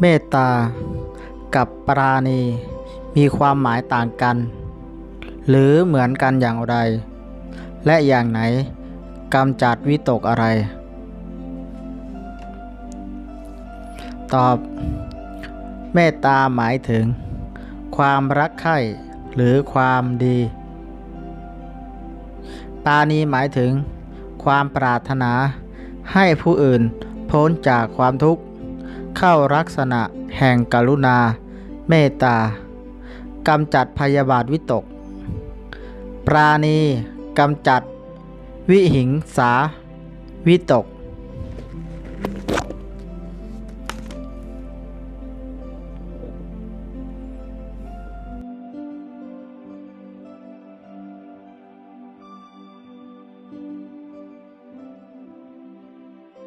เมตตา กับปราณี มีความหมายต่างกัน หรือเหมือนกันอย่างไร และอย่างไหนกำจัดวิตกอะไร ตอบ เมตตาหมายถึง ความรักใคร่หรือความดีปราณีหมายถึง ความปรารถนาให้ผู้อื่นพ้นจากความทุกข์ เข้าลักษณะแห่งกรุณา เมตตากำจัดพยาบาทวิตก ปราณีกำจัด วิหิงสา วิตก